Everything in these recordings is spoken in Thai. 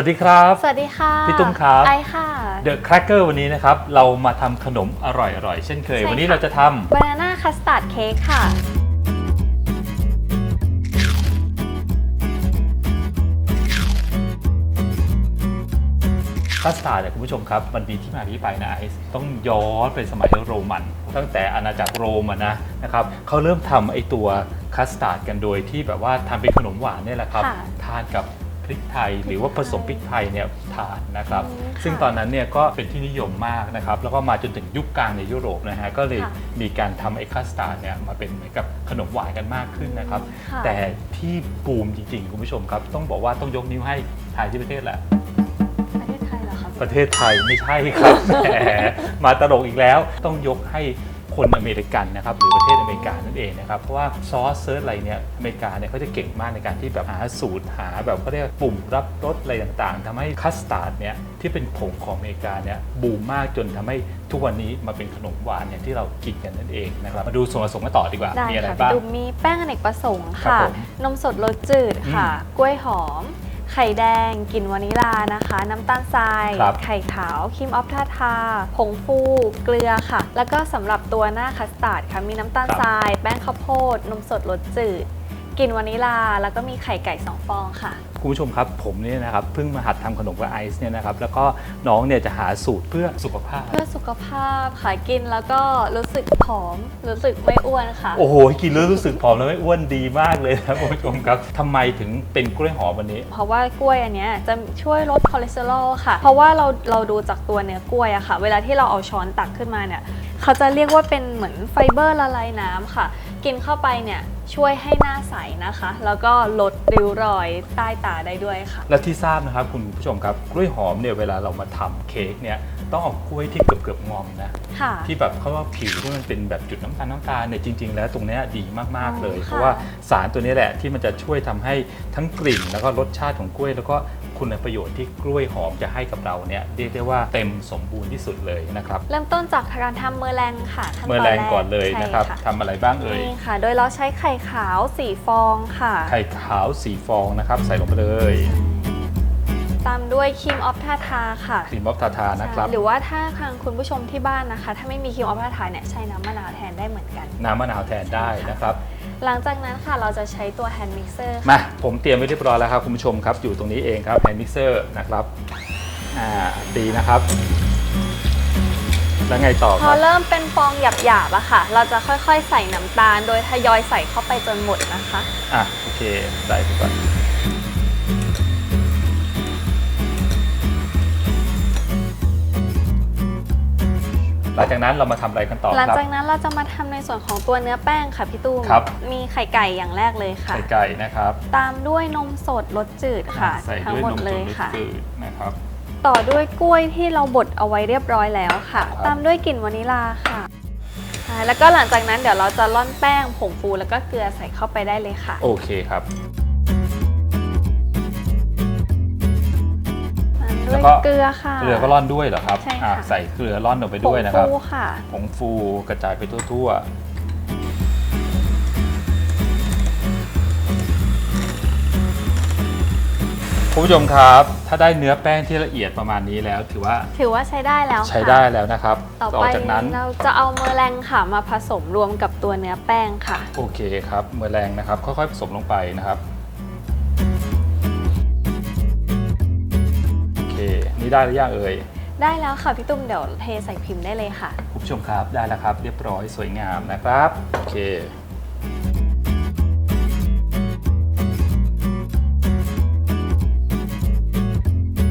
สวัสดีครับ สวัสดีค่ะ พี่ตุ้มครับไอค่ะ The Cracker วันนี้นะครับ เรามาทำขนมอร่อยๆ เช่นเคยใช่วันนี้ค่ะเราจะทบานาน่าคัสตาร์ดเค้กค่ะำคัสตาร์ดเนี่ยคุณผู้ชมครับ มันมีที่มาที่ไปนะไอซ์ต้องย้อนไปสมัยโรมัน ตั้งแต่อาณาจักรโรมันนะนะครับเขาเริ่มทำไอตัวคัสตาร์ดกันโดยที่แบบว่าทำเป็นขนมหวานเนี่ยแหละครับค่ะทานกับ พริกไทย หรือว่าผสมพริกไทยเนี่ยทานนะครับอืมค่ะซึ่งตอนนั้นเนี่ยก็เป็นที่นิยมมากนะครับ แล้วก็มาจนถึงยุคกลางในยุโรปนะฮะก็เลยค่ะมีการทำไอ้คัสตาร์ดเนี่ยมาเป็นเหมือนกับขนมหวานกันมากขึ้นนะครับ ค่ะแต่ที่บูมจริงๆ คุณผู้ชมครับ ต้องบอกว่าต้องยกนิ้วให้ไทยที่ประเทศแหละ ประเทศไทยเหรอคะประเทศไทยไม่ใช่ครับ แหมมาตลกอีกแล้วต้องยกให้ คนอเมริกันนะครับหรือประเทศอเมริกานั่นเองนะครับเพราะว่าซอสเซิร์ชอะไรเนี่ยอเมริกาเนี่ยเขาจะเก่งมากในการที่แบบหาสูตรหาแบบเขาเรียกปุ่มรับรสอะไรต่างๆทำให้คัสตาร์ดเนี่ยที่เป็นผงของอเมริกาเนี่ยบูมมากจนทำให้ทุกวันนี้มาเป็นขนมหวานเนี่ยที่เรากินกันนั่นเองนะครับมาดูส่วนผสมกันต่อดีกว่าได้มีอะไรค่ะบ้างดูมีแป้งอเนกประสงค์ครัค่ะบผมนมสดรสจืดค่ะอืมกล้วยหอม ไข่แดงกลิ่นวานิลานะคะ น้ำตาลทราย ครับ ไข่ขาวครีมออฟทาทา ผงฟูเกลือค่ะ แล้วก็สำหรับตัวหน้าคัสตาร์ดค่ะมีน้ำตาลทราย แป้งข้าวโพด นมสดรสจืด กลิ่นวานิลา แล้วก็มีไข่ไก่สองฟองค่ะ คุณผู้ชมครับผมเนี่ยนะครับเพิ่งมาหัดทำขนมกับไอซ์เนี่ยนะครับแล้วก็น้องเนี่ยจะหาสูตรเพื่อสุขภาพ เพื่อสุขภาพค่ะกินแล้วก็รู้สึกผอม รู้สึกไม่อ้วนค่ะ โอ้โหกินแล้วรู้สึกผอมแล้วไม่อ้วนดีมากเลยนะคุณผู้ชมครับทำไมถึงเป็นกล้วยหอมวันนี้ เพราะว่ากล้วยอันเนี้ยจะช่วยลดคอเลสเตอรอลค่ะ เพราะว่าเราเราดูจากตัวเนื้อกล้วยอะค่ะ เวลาที่เราเอาช้อนตักขึ้นมาเนี่ย เขาจะเรียกว่าเป็นเหมือนไฟเบอร์ละลายน้ำค่ะ กินเข้าไปเนี่ยช่วยให้หน้าใสนะคะ แล้วก็ลดริ้วรอยใต้ตาได้ด้วยค่ะ และที่ทราบนะครับคุณผู้ชมครับกล้วยหอมเนี่ยเวลาเรามาทำเค้กเนี่ยต้องเอากล้วยที่เกือบเกือบๆงอมนะค่ะ ที่แบบเขาว่าผิวที่มันเป็นแบบจุดน้ำตาลน้ำตาลเนี่ยจริง ๆ แล้วตรงเนี้ยดีมากๆเลย อ๋อค่ะ เพราะว่าสารตัวนี้แหละที่มันจะช่วยทำให้ทั้งกลิ่น แล้วก็รสชาติของกล้วย แล้วก็ คุณประโยชน์ที่กล้วยหอมจะให้กับเราเนี่ยเรียกได้ว่าเต็มสมบูรณ์ที่สุดเลยนะครับเริ่มต้นจากการทำเมอร์แรงค่ะขั้นตเมื่ออนแรแรงก่อนเลยใช่นะครับค่ะทำอะไรบ้างเอ่ยนี่ค่ะ โดยเราใช้ไข่ขาวสี่ฟองค่ะ ไข่ขาวสีฟองนะครับใส่ลงไปเลยตามด้วยครีมออฟทาทาค่ะ ครีมออฟทาทานะครับ หรือว่าถ้าทางคุณผู้ชมที่บ้านนะคะ ถ้าไม่มีครีมออฟทาทาเนี่ยใช้น้ำมะนาวแทนได้เหมือนกัน น้ำมะนาวแทนได้นะครับ หลังจากนั้นค่ะเราจะใช้ตัวแฮนด์มิกเซอร์มา ผมเตรียมไว้เรียบร้อยแล้วครับคุณผู้ชมครับ อยู่ตรงนี้เองครับแฮนด์มิกเซอร์นะครับ อ่าดีนะครับ แล้วไงต่อพคอรับ เริ่มเป็นฟองหยาบๆอะค่ะ เราจะค่อยๆใส่น้ำตาล โดยทยอยใส่เข้าไปจนหมดนะคะ อะ โอเค ใส่ไปก่อน หลังจากนั้นเรามาทำอะไรกันต่อหลังครับ จากนั้นเราจะมาทำในส่วนของตัวเนื้อแป้งค่ะพี่ตุ้มครับ มีไข่ไก่อย่างแรกเลยค่ะ ไข่ไก่นะครับตามด้วยนมสดรสจืดค่ะ ใส่ทั้งด้วยหมดนมเลสยดค่ะ จืดนะครับ ต่อด้วยกล้วยที่เราบดเอาไว้เรียบร้อยแล้วค่ะ ครับ ตามด้วยกลิ่นวานิลาค่ะอ่าแล้วก็หลังจากนั้นเดี๋ยวเราจะร่อนแป้งผงฟูแล้วก็เกลือใส่เข้าไปได้เลยค่ะ โอเคครับ ด้แล้ววยก็ เกลือค่ะ เกลือก็ร่อนด้วยเหรอครับใช่ค่ะ อะใส่เกลือร่อนลงไปผด้งวยนะครับ ฟูค่ะ ผงฟูกระจายไปทั่วๆคุณผู้ชมครับ ถ้าได้เนื้อแป้งที่ละเอียดประมาณนี้แล้ว ถือว่าถือว่าใช้ได้แล้วค่ะใช้ได้แล้วนะครับต่อต่อไปจากนั้นเราจะเอาเมอร์แรงค่ะมาผสมรวมกับตัวเนื้อแป้งค่ะ โอเคครับเมื่อแรงนะครับ ค่อยๆผสมลงไปนะครับ นี่ได้หรือยังเอ่ยได้แล้วค่ะพี่ตุ้มเดี๋ยวเทใส่พิมพ์ได้เลยค่ะ คุณผู้ชมครับได้แล้วครับ เรียบร้อยสวยงามนะครับโอเค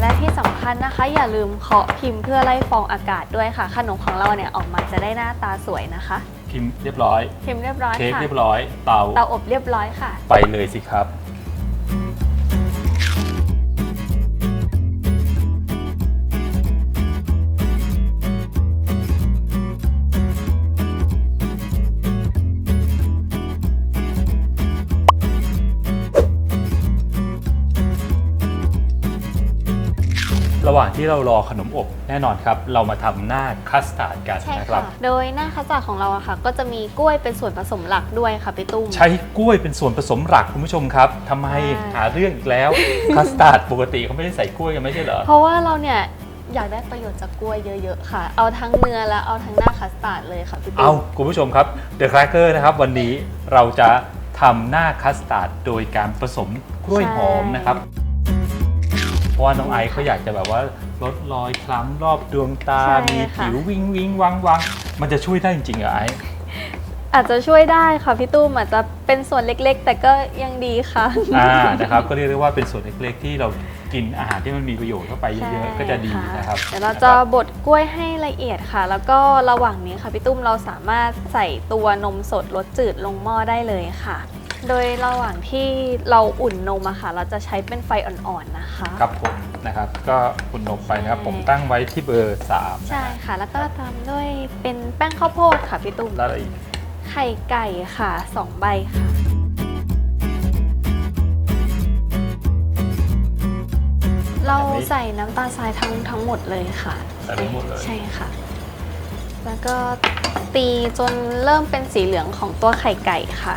และที่สำคัญนะคะ อย่าลืมเคาะพิมพ์เพื่อไล่ฟองอากาศด้วยค่ะ ขนมของเราเนี่ยออกมาจะได้หน้าตาสวยนะคะ พิมพ์เรียบร้อย พิมพ์เรียบร้อยเค้กค่ะเรียบร้อยเตาเตาอบเรียบร้อยค่ะ ไปเลยสิครับ ราระหว่างที่เรารอขนมอบแน่นอนครับ เรามาทำหน้าคัสตาร์ดกันใช่นะครัค่ะบโดยหน้าคัสตาร์ดของเราอะค่ะ ก็จะมีกล้วยเป็นส่วนผสมหลักด้วยค่ะพี่ตุ้ม ใช้กล้วยเป็นส่วนผสมหลักคุณผู้ชมครับทำไมใช่หาเรื่องอีกแล้ว คัสตาร์ดปกติเขาไม่ได้ใส่กล้วยกันไม่ใช่เหรอ เพราะว่าเราเนี่ยอยากได้ประโยชน์จากกล้วยเยอะๆค่ะ เอาทั้งเนื้อและเอาทั้งหน้าคัสตาร์ดเลยค่ะพี่ตุ้เอามคุณผู้ชมครับ The Cracker นะครับ วันนี้เราจะทำหน้าคัสตาร์ดโดยการผสมกล้วยหอมนะครับเพ ราะว่าน้องไอซ์เขาอยากจะแบบว่าลดรอยคล้ำรอบดวงตา ใช่มีค่ะ ผิววิงวิงวังวังมันจะช่วยได้จริงๆเหรอไอซ์อาจจะช่วยได้ค่ะพี่ตุ้มอาจจะเป็นส่วนเล็กๆ แต่ก็ยังดีค่ะ อ่านะครับก็เรียกได้ว่าเป็นส่วนเล็กๆที่เรากินอาหารที่มันมีประโยชน์เข้าไปเยอะๆก็จะดีนะครับ เดี๋ยวเราจะบดกล้วยให้ละเอียดค่ะ แล้วก็ระหว่างนี้ค่ะพี่ตุ้มเราสามารถใส่ตัวนมสดรสจืดลงหม้อได้เลยค่ะ โดยระหว่างที่เราอุ่นนมอะค่ะ เราจะใช้เป็นไฟอ่อนๆนะคะ ครับผมนะครับ ก็คุณนมไปนะครับ ใช่ ผมตั้งไว้ที่เบอร์3ใช่ค่ะ แล้วก็ตามด้วยเป็นแป้งข้าวโพดค่ะพี่ตุ้มแล้วอะไรอีกไข่ไก่ค่ะสองใบค่ะ เราใส่น้ำตาลทรายทั้งทั้งหมดเลยค่ะ ใส่ไปหมดเลย ใช่ค่ะ แล้วก็ตีจนเริ่มเป็นสีเหลืองของตัวไข่ไก่ค่ะ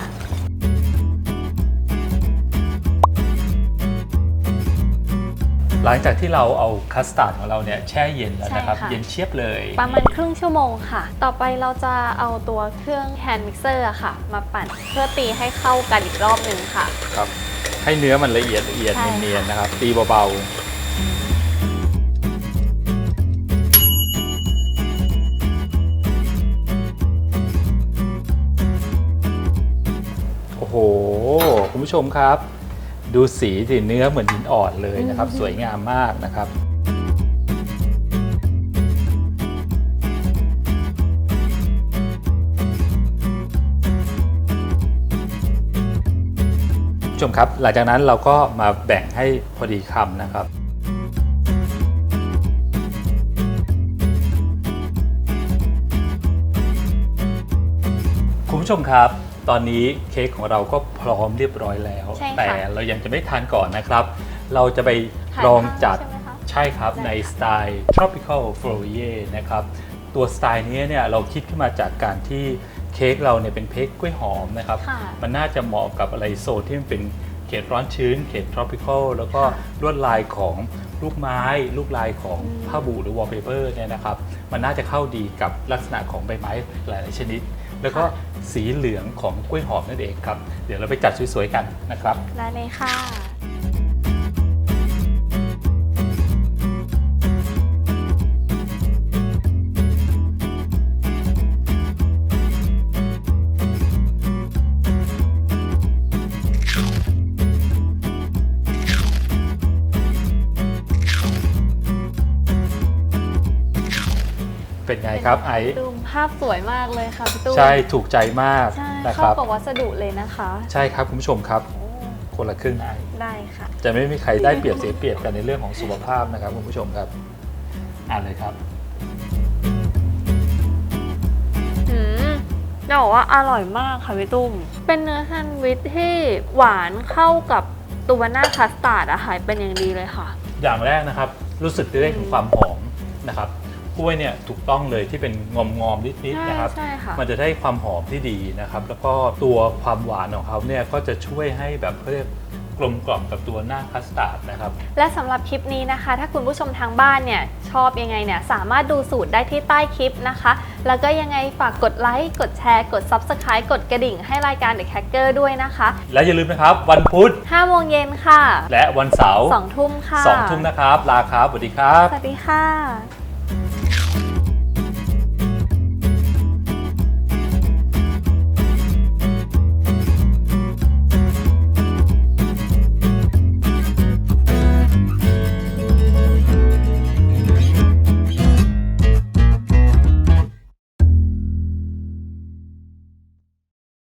หลังจากที่เราเอาคัสตาร์ดของเราเนี่ยแช่เย็นแล้วนะครับ ใช่ค่ะ เย็นเชียบเลย ประมาณครึ่งชั่วโมงค่ะ ต่อไปเราจะเอาตัวเครื่องแฮนด์มิกเซอร์ค่ะ มาปั่นเพื่อตีให้เข้ากันอีกรอบหนึ่งค่ะ ครับ ให้เนื้อมันละเอียดละเอียดใช่ค่ะ เนียนๆนะครับ ตีเบาๆ โอ้โห คุณผู้ชมครับ ดูสีสิเนื้อเหมือนหินอ่อนเลยนะครับ สวยงามมากนะครับคุณผู้ชมครับ หลังจากนั้นเราก็มาแบ่งให้พอดีคำนะครับคุณผู้ชมครับ ตอนนี้เค้กของเราก็พร้อมเรียบร้อยแล้ว ใช่ค่ะแต่เรายังจะไม่ทานก่อนนะครับ เราจะไปถ่ายลองภาพจัดใช่ไหมคะใช่ครับ ได้ในค่ะ สไตล์ tropical f o r i e r นะครับ ตัวสไตล์นี้เนี่ยเราคิดขึ้นมาจากการที่เค้กเราเนี่ยเป็นเค้กกล้วยหอมนะครับ ค่ะ มันน่าจะเหมาะกับอะไรโซนที่มันเป็นเขตร้อนชื้น เขต tropical แล้วก็ค่ะลวดลายของลูกไม้ ลูกลายของอืมผ้าบูหรือ wallpaper เนี่ยนะครับ มันน่าจะเข้าดีกับลักษณะของใบไม้หลาย ๆ ชนิด แล้วก็สีเหลืองของกล้วยหอมนั่นเองครับ เดี๋ยวเราไปจัดสวยๆกันนะครับ ได้เลยค่ะ เป็นไงครับไอซ์ ดู ภาพสวยมากเลยค่ะพี่ตุ้มใช่ถูกใจมากใช่นะคเข้ารับ กับวัสดุเลยนะคะ ใช่ครับคุณผู้ชมครับโอ้คนละครึ่งไอซ์ได้ค่ะ จะไม่มีใครได้เปรียบเสียเปรียบกันในเรื่องของสุขภาพนะครับคุณผู้ชมครับอ่านเลยครับ อืมจะบอกว่าอร่อยมากค่ะพี่ตุ้ม เป็นเนื้อแซนด์วิชที่หวานเข้ากับตัวหน้าคัสตาร์ดอะค่ะเป็นอย่างดีเลยค่ะ อย่างแรกนะครับรู้สึกได้ถึงความหอมนะครับ กล้วยเนี่ยถูกต้องเลยที่เป็นงอมงอมๆนิดๆนะครับ ใช่ค่ะ มันจะได้ความหอมที่ดีนะครับ แล้วก็ตัวความหวานของเขาเนี่ยก็จะช่วยให้แบบเขาเรียกกลมกล่อมกับตัวหน้าคัสตาร์ดนะครับ และสำหรับคลิปนี้นะคะ ถ้าคุณผู้ชมทางบ้านเนี่ยชอบยังไงเนี่ยสามารถดูสูตรได้ที่ใต้คลิปนะคะ แล้วก็ยังไงฝากกดไลค์ กดแชร์ กด Subscribe กดกระดิ่งให้รายการ The Hacker ด้วยนะคะ และอย่าลืมนะครับ วันพุธ5โมงเย็นค่ะ และวันเสาร์2ทุ่มค่ะสองทุ่มนะครับ ลาครับสวัสดีครับ สวัสดีค่ะ Yeah.